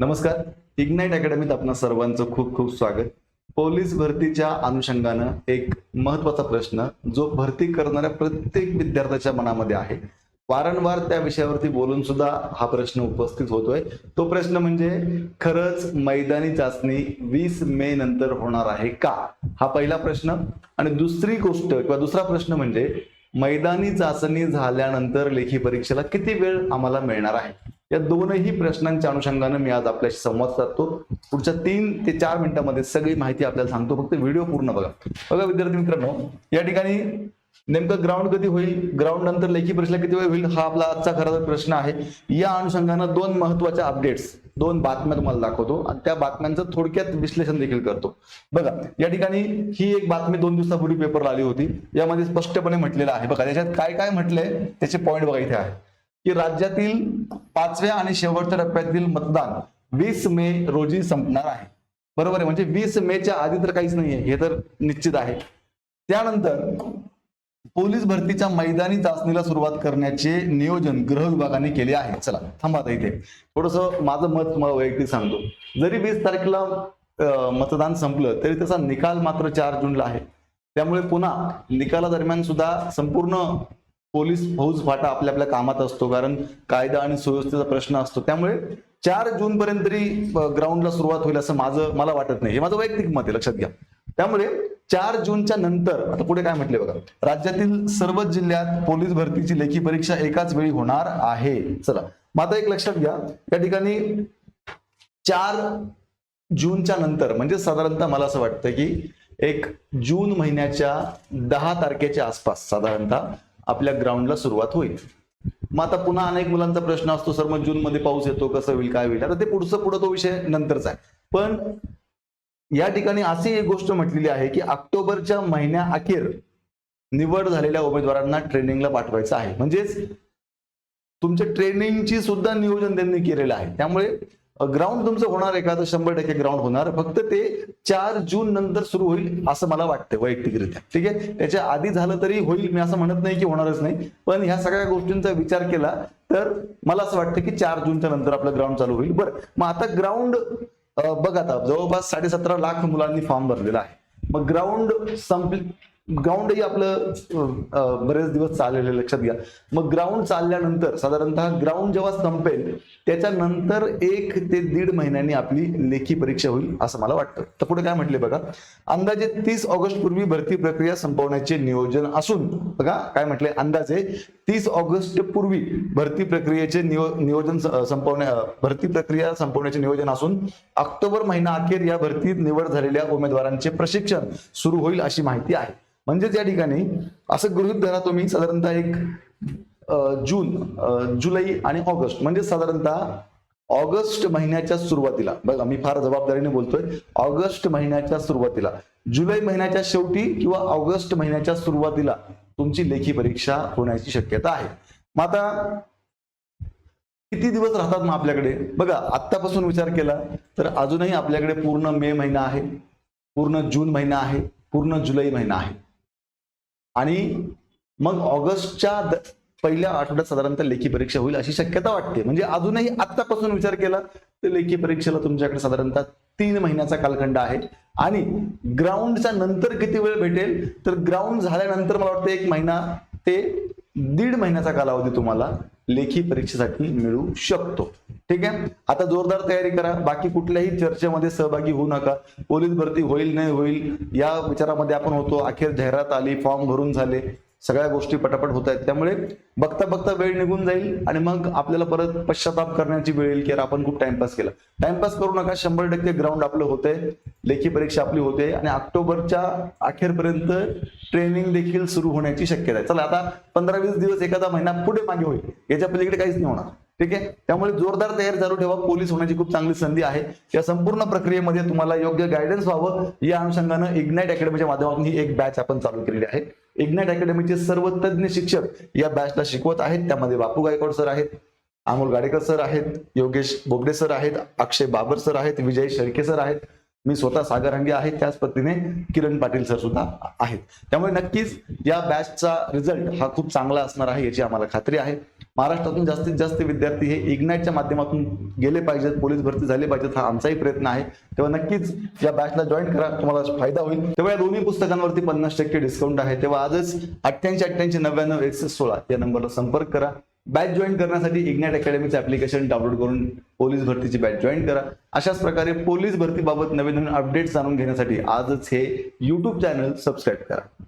नमस्कार. इग्नाइट अकॅडमीत आपणा सर्वांचं खूप खूप स्वागत. पोलीस भरतीच्या अनुषंगानं एक महत्त्वाचा प्रश्न जो भरती करणाऱ्या प्रत्येक विद्यार्थ्याच्या मनामध्ये आहे. वारंवार त्या विषयावरती बोलून सुद्धा हा प्रश्न उपस्थित होतोय. तो प्रश्न म्हणजे खरंच मैदानी चाचणी वीस मे नंतर होणार आहे का? हा पहिला प्रश्न. आणि दुसरी गोष्ट किंवा दुसरा प्रश्न म्हणजे मैदानी चाचणी झाल्यानंतर लेखी परीक्षेला किती वेळ आम्हाला मिळणार आहे? या दोनही प्रश्नांच्या अनुषंगानं मी आज आपल्याशी संवाद साधतो. पुढच्या तीन ते चार मिनिटांमध्ये सगळी माहिती आपल्याला सांगतो. फक्त व्हिडिओ पूर्ण बघा. बघा विद्यार्थी मित्रांनो या ठिकाणी नेमकं ग्राउंड कधी होईल? ग्राउंड नंतर लेखी परीक्षेला किती वेळ होईल? हा आपला आजचा खरा प्रश्न आहे. या अनुषंगानं दोन महत्त्वाच्या अपडेट्स दोन बातम्या तुम्हाला दाखवतो. आणि त्या बातम्यांचं थोडक्यात विश्लेषण देखील करतो. बघा या ठिकाणी ही एक बातमी दोन दिवसापूर्वी पेपरला आली होती. यामध्ये स्पष्टपणे म्हटलेलं आहे. बघा त्याच्यात काय काय म्हटलंय? त्याचे पॉईंट बघा इथे आहे. की राज्यातील पाचव्या आणि शेवटच्या टप्प्यातील मतदान वीस मे रोजी संपणार आहे. बरोबर आहे? म्हणजे वीस मेच्या आधी तर काहीच नाहीये. हे तर निश्चित आहे. त्यानंतर पोलीस भरतीच्या मैदानी चाचणीला सुरुवात करण्याचे नियोजन गृह विभागाने केले आहे. चला थांबा इथे. थोडस माझं मत तुम्हाला वैयक्तिक सांगतो. जरी वीस तारखेला मतदान संपलं तरी त्याचा निकाल मात्र चार जूनला आहे. त्यामुळे पुन्हा निकाला दरम्यान सुद्धा संपूर्ण पोलीस फौज फाटा आपल्या आपल्या कामात असतो कारण कायदा आणि सुव्यवस्थेचा प्रश्न असतो. त्यामुळे चार जून पर्यंत तरी ग्राउंडला सुरुवात होईल असं माझं मला वाटत नाही. हे माझं वैयक्तिक मत आहे लक्षात घ्या. त्यामुळे चार जूनच्या नंतर आता पुढे काय म्हटले बघा. राज्यातील सर्वच जिल्ह्यात पोलीस भरतीची लेखी परीक्षा एकाच वेळी होणार आहे. चला मग आता एक लक्षात घ्या. या ठिकाणी चार जूनच्या नंतर म्हणजे साधारणतः मला असं वाटतं की एक जून महिन्याच्या दहा तारखेच्या आसपास साधारणतः आपल्या ग्राउंडला सुरुवात होईल. मग आता पुन्हा अनेक मुलांचा प्रश्न असतो सर मग जून मध्ये पाऊस येतो कसं होईल काय होईल? आता ते पुढचं पुढं तो विषय नंतरचा आहे. पण या ठिकाणी अशी एक गोष्ट म्हटलेली आहे की ऑक्टोबरच्या महिन्या अखेर निवड झालेल्या उमेदवारांना ट्रेनिंगला पाठवायचं आहे. म्हणजेच तुमच्या ट्रेनिंगची सुद्धा नियोजन त्यांनी केलेलं आहे. त्यामुळे ग्राउंड तुमचं होणार आहे का तर शंभर टक्के ग्राउंड होणार. फक्त ते चार जून नंतर सुरू होईल असं मला वाटतं वैयक्तिकरित्या. ठीक आहे? त्याच्या आधी झालं तरी होईल मी असं म्हणत नाही की होणारच नाही. पण ह्या सगळ्या गोष्टींचा विचार केला तर मला असं वाटतं की चार जूनच्या नंतर आपलं ग्राउंड चालू होईल. बरं मग आता ग्राउंड बघा आता जवळपास साडेसतरा लाख मुलांनी फॉर्म भरलेला आहे. मग ग्राउंड संपली ग्राउंडही आपलं बरेच दिवस चाललेलं लक्षात घ्या. मग ग्राउंड चालल्यानंतर साधारणतः ग्राउंड जेव्हा संपेल त्याच्यानंतर एक ते दीड महिन्यांनी आपली लेखी परीक्षा होईल असं मला वाटतं. तर पुढे काय म्हटले बघा अंदाजे तीस ऑगस्ट पूर्वी भरती प्रक्रिया संपवण्याचे नियोजन असून बघा काय म्हटले अंदाजे तीस ऑगस्ट पूर्वी भरती प्रक्रियेचे नियो- नियोजन संपवण्या भरती प्रक्रिया संपवण्याचे नियोजन असून ऑक्टोबर महिना अखेर या भरतीत निवड झालेल्या उमेदवारांचे प्रशिक्षण सुरू होईल अशी माहिती आहे. म्हणजेच या ठिकाणी असं गृहित धरा तुम्ही साधारणतः एक जून जुलै आणि ऑगस्ट म्हणजे साधारणतः ऑगस्ट महिन्याच्या सुरुवातीला बघा मी फार जबाबदारीने बोलतोय ऑगस्ट महिन्याच्या सुरुवातीला जुलै महिन्याच्या शेवटी किंवा ऑगस्ट महिन्याच्या सुरुवातीला तुमची लेखी परीक्षा होण्याची शक्यता आहे. मग आता किती दिवस राहतात मग आपल्याकडे? बघा आत्तापासून विचार केला तर अजूनही आपल्याकडे पूर्ण मे महिना आहे पूर्ण जून महिना आहे पूर्ण जुलै महिना आहे. आणि मग ऑगस्टच्या पहिल्या आठवड्यात साधारणतः लेखी परीक्षा होईल अशी शक्यता वाटते. म्हणजे अजूनही आत्तापासून विचार केला तर लेखी परीक्षेला तुमच्याकडे साधारणतः तीन महिन्याचा कालखंड आहे. आणि ग्राउंडच्या नंतर किती वेळ भेटेल? तर ग्राउंड झाल्यानंतर मला वाटतं एक महिना ते दीड महिन्याचा कालावधी तुम्हाला लेखी परीक्षेसाठी मिळू शकतो. ठीक आहे? आता जोरदार तयारी करा. बाकी कुठल्याही चर्चेमध्ये सहभागी होऊ नका. पोलीस भरती होईल नाही होईल या विचारामध्ये आपण होतो. अखेर जाहिरात आली फॉर्म भरून झाले. सगळ्या गोष्टी पटापट होत आहेत. त्यामुळे बघता बघता वेळ निघून जाईल आणि मग आपल्याला परत पश्चाताप करण्याची वेळ येईल की यार आपण खूप टाइमपास केला. टाइमपास करू नका. शंभर टक्के ग्राउंड आपलं होतंय. लेखी परीक्षा आपली होते आणि ऑक्टोबरच्या अखेरपर्यंत ट्रेनिंग देखील सुरू होण्याची शक्यता आहे. चला आता पंधरा वीस दिवस एखादा महिना पुढे मागे होईल. याच्या पलीकडे काहीच नाही होणार. ठीक आहे? त्यामुळे जोरदार तयारी चालू ठेवा. पोलीस होण्याची खूप चांगली संधी आहे. या संपूर्ण प्रक्रियेमध्ये तुम्हाला योग्य गायडन्स व्हावं. या अनुषंगानं इग्नाईट अकॅडमीच्या माध्यमातून ही एक बॅच आपण चालू केलेली आहे. इग्नाईट अकॅडमीचे सर्व तज्ज्ञ शिक्षक या बॅचला शिकवत आहेत. त्यामध्ये बापू गायकवाड सर आहेत अमोल गाडेकर सर आहेत योगेश बोबडे सर आहेत अक्षय बाबर सर आहेत विजय शेळके सर आहेत. मी स्वतः सागर हंगे आहे. त्याच पद्धतीने किरण पाटील सर सुद्धा आहेत. त्यामुळे नक्कीच या बॅचचा रिझल्ट हा खूप चांगला असणार आहे याची आम्हाला खात्री आहे. महाराष्ट्रातून जास्तीत जास्त विद्यार्थी हे इग्नाईटच्या माध्यमातून गेले पाहिजेत. पोलीस भरती झाले पाहिजेत हा आमचाही प्रयत्न आहे. तेव्हा नक्कीच या बॅचला जॉईन करा. तुम्हाला फायदा होईल. तेव्हा या दोन्ही पुस्तकांवरती पन्नास टक्के डिस्काउंट आहे. तेव्हा आजच अठ्ठ्याऐंशी अठ्ठ्याऐंशी नव्याण्णव एकसष्ट सोळा या नंबरला संपर्क करा. बॅच जॉईन करण्यासाठी इग्नाइट अकॅडमीचं ऍप्लिकेशन डाउनलोड करून पोलीस भरतीची बॅच जॉईन करा. अशाच प्रकारे पोलीस भरतीबाबत नवीन नवीन अपडेट्स जाणून घेण्यासाठी आजच हे युट्यूब चॅनल सबस्क्राईब करा.